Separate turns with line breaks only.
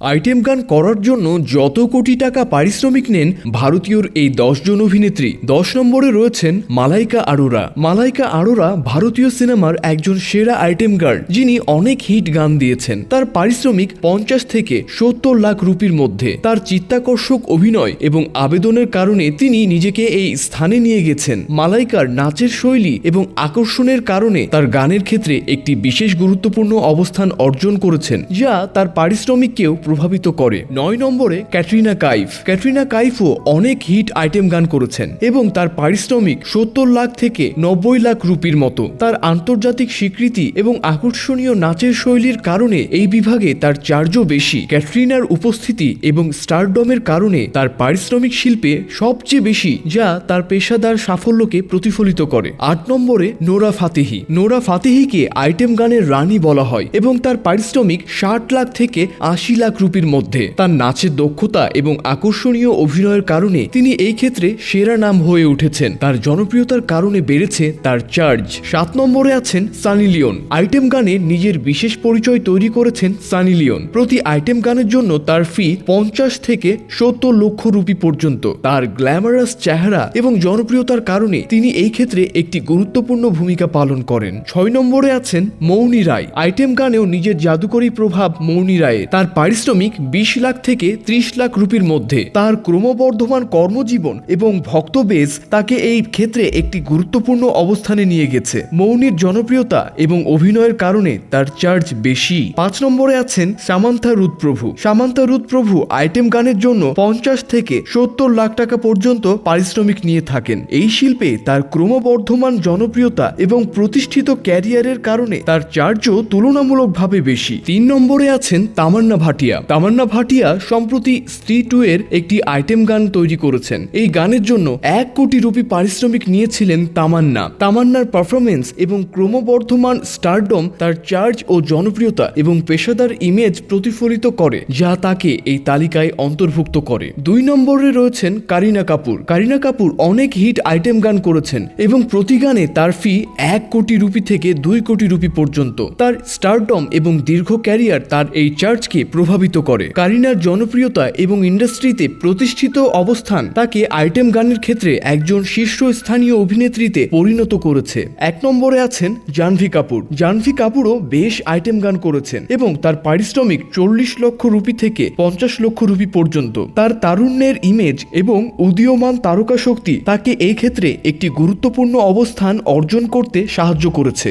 Item গান করার জন্য যত কোটি টাকা পারিশ্রমিক নেন ভারতীয়র এই দশজন অভিনেত্রী। দশ নম্বরে রয়েছেন মালাইকা আরোরা। মালাইকা আরোরা ভারতীয় সিনেমার একজন সেরা আইটেম গার্ল, যিনি অনেক হিট গান দিয়েছেন। তার পারিশ্রমিক পঞ্চাশ থেকে সত্তর লাখ রুপির মধ্যে। তার চিত্তাকর্ষক অভিনয় এবং আবেদনের কারণে তিনি নিজেকে এই স্থানে নিয়ে গেছেন। মালাইকার নাচের শৈলী এবং আকর্ষণের কারণে তার গানের ক্ষেত্রে একটি বিশেষ গুরুত্বপূর্ণ অবস্থান অর্জন করেছেন, যা তার পারিশ্রমিককেও প্রভাবিত করে। নয় নম্বরে ক্যাটরিনা কাইফ। ক্যাটরিনা কাইফও অনেক হিট আইটেম গান করেছেন এবং তার পারিশ্রমিক সত্তর লাখ থেকে নব্বই লাখ রুপির মতো। তার আন্তর্জাতিক স্বীকৃতি এবং আকর্ষণীয় নাচের শৈলীর কারণে এই বিভাগে তার চার্জও বেশি। ক্যাটরিনার উপস্থিতি এবং স্টারডমের কারণে তার পারিশ্রমিক শিল্পে সবচেয়ে বেশি, যা তার পেশাদার সাফল্যকে প্রতিফলিত করে। আট নম্বরে নোরা ফাতেহি। নোরা ফাতেহিকে আইটেম গানের রানী বলা হয় এবং তার পারিশ্রমিক ষাট লাখ থেকে আশি লাখ রুপির মধ্যে। তার নাচের দক্ষতা এবং আকর্ষণীয় অভিনয়ের কারণে তিনি এই ক্ষেত্রে সেরা নাম হয়ে উঠেছেন। তার জনপ্রিয়তার কারণে বেড়েছে তার চার্জ। সাত নম্বরে আছেন সানি লিওন। আইটেম গানে নিজের বিশেষ পরিচয় তৈরি করেছেন সানি লিওন। প্রতি আইটেম গানের জন্য তার ফি পঞ্চাশ থেকে সত্তর লক্ষ রুপি পর্যন্ত। তার গ্ল্যামারাস চেহারা এবং জনপ্রিয়তার কারণে তিনি এই ক্ষেত্রে একটি গুরুত্বপূর্ণ ভূমিকা পালন করেন। ছয় নম্বরে আছেন মৌনি রায়। আইটেম গানেও নিজের জাদুকরী প্রভাব মৌনি রায়ে তার পারিশ্রমিক বিশ লাখ থেকে ত্রিশ লাখ রুপির মধ্যে। তার ক্রমবর্ধমান কর্মজীবন এবং ভক্তবেজ তাকে এই ক্ষেত্রে একটি গুরুত্বপূর্ণ অবস্থানে নিয়ে গেছে। মৌনির জনপ্রিয়তা এবং অভিনয়ের কারণে তার চার্জ বেশি। পাঁচ নম্বরে আছেন সামান্থা রুদপ্রভু সামান্থা রুদপ্রভু আইটেম গানের জন্য পঞ্চাশ থেকে সত্তর লাখ টাকা পর্যন্ত পারিশ্রমিক নিয়ে থাকেন। এই শিল্পে তার ক্রমবর্ধমান জনপ্রিয়তা এবং প্রতিষ্ঠিত ক্যারিয়ারের কারণে তার চার্জও তুলনামূলকভাবে বেশি। তিন নম্বরে আছেন তামান্না ভাটিয়া। তামান্না ভাটিয়া সম্প্রতি স্ত্রী টু এর একটি আইটেম গান তৈরি করেছেন। এই গানের জন্য এক কোটি রুপি পারিশ্রমিক নিয়েছিলেন তামান্না। তামান্নার পারফরমেন্স এবং ক্রমবর্ধমান স্টারডম তার চার্জ ও জনপ্রিয়তা এবং পেশাদার ইমেজ প্রতিফলিত করে, যা তাকে এই তালিকায় অন্তর্ভুক্ত করে। দুই নম্বরে রয়েছেন কারিনা কাপুর। কারিনা কাপুর অনেক হিট আইটেম গান করেছেন এবং প্রতি গানে তার ফি এক কোটি রুপি থেকে দুই কোটি রুপি পর্যন্ত। তার স্টারডম এবং দীর্ঘ ক্যারিয়ার তার এই চার্জকে প্রভাবিত করে। কারিনার জনপ্রিয়তা এবং ইন্ডাস্ট্রিতে প্রতিষ্ঠিত অবস্থান তাকে আইটেম গানের ক্ষেত্রে একজন শীর্ষস্থানীয় অভিনেত্রীতে পরিণত করেছে। এক নম্বরে আছেন জাহ্নভী কাপুর। জাহ্নভী কাপুরও বেশ আইটেম গান করেছেন এবং তার পারিশ্রমিক চল্লিশ লক্ষ রুপি থেকে পঞ্চাশ লক্ষ রুপি পর্যন্ত। তার তারুণ্যের ইমেজ এবং উদীয়মান তারকা শক্তি তাকে এই ক্ষেত্রে একটি গুরুত্বপূর্ণ অবস্থান অর্জন করতে সাহায্য করেছে।